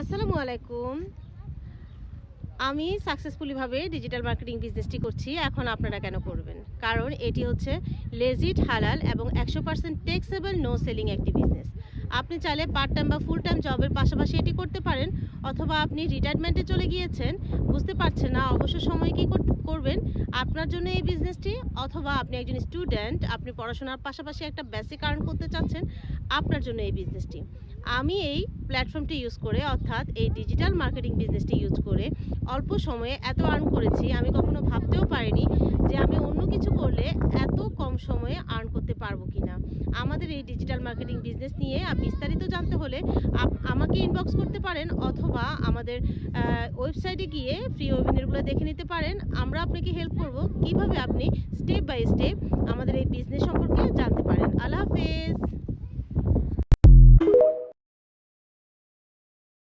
আসসালামু আলাইকুম। আমি সাকসেসফুলিভাবে ডিজিটাল মার্কেটিং বিজনেসটি করছি, এখন আপনারা কেন করবেন? কারণ এটি হচ্ছে লেজিট হালাল এবং একশো পার্সেন্ট টেক্সেবল নো সেলিং একটি বিজনেস আপনি চাইলে পার্ট টাইম বা ফুল টাইম জবের পাশাপাশি এটি করতে পারেন, অথবা আপনি রিটায়ারমেন্টে চলে গিয়েছেন, বুঝতে পারছেন না অবসর সময় কী করবেন, আপনার জন্য এই বিজনেসটি অথবা আপনি একজন স্টুডেন্ট আপনি পড়াশোনার পাশাপাশি একটা বেসিক আর্ন করতে চাচ্ছেন, আপনার জন্য এই বিজনেসটি আমি এই প্ল্যাটফর্মটি ইউজ করে, অর্থাৎ এই ডিজিটাল মার্কেটিং বিজনেসটি ইউজ করে অল্প সময়ে এত আর্ন করেছি, আমি কখনো ভাবতেও পারিনি যে আমি অন্য কিছু করলে এত কম সময়ে আর্ন করতে পারব কিনা। আমাদের এই ডিজিটাল মার্কেটিং বিজনেস নিয়ে বিস্তারিত জানতে হলে আমাকে ইনবক্স করতে পারেন অথবা আমাদের ওয়েবসাইটে গিয়ে ফ্রি ওয়েবিনারগুলো দেখে নিতে পারেন। আমরা আপনাকে হেল্প করব কীভাবে আপনি স্টেপ বাই স্টেপ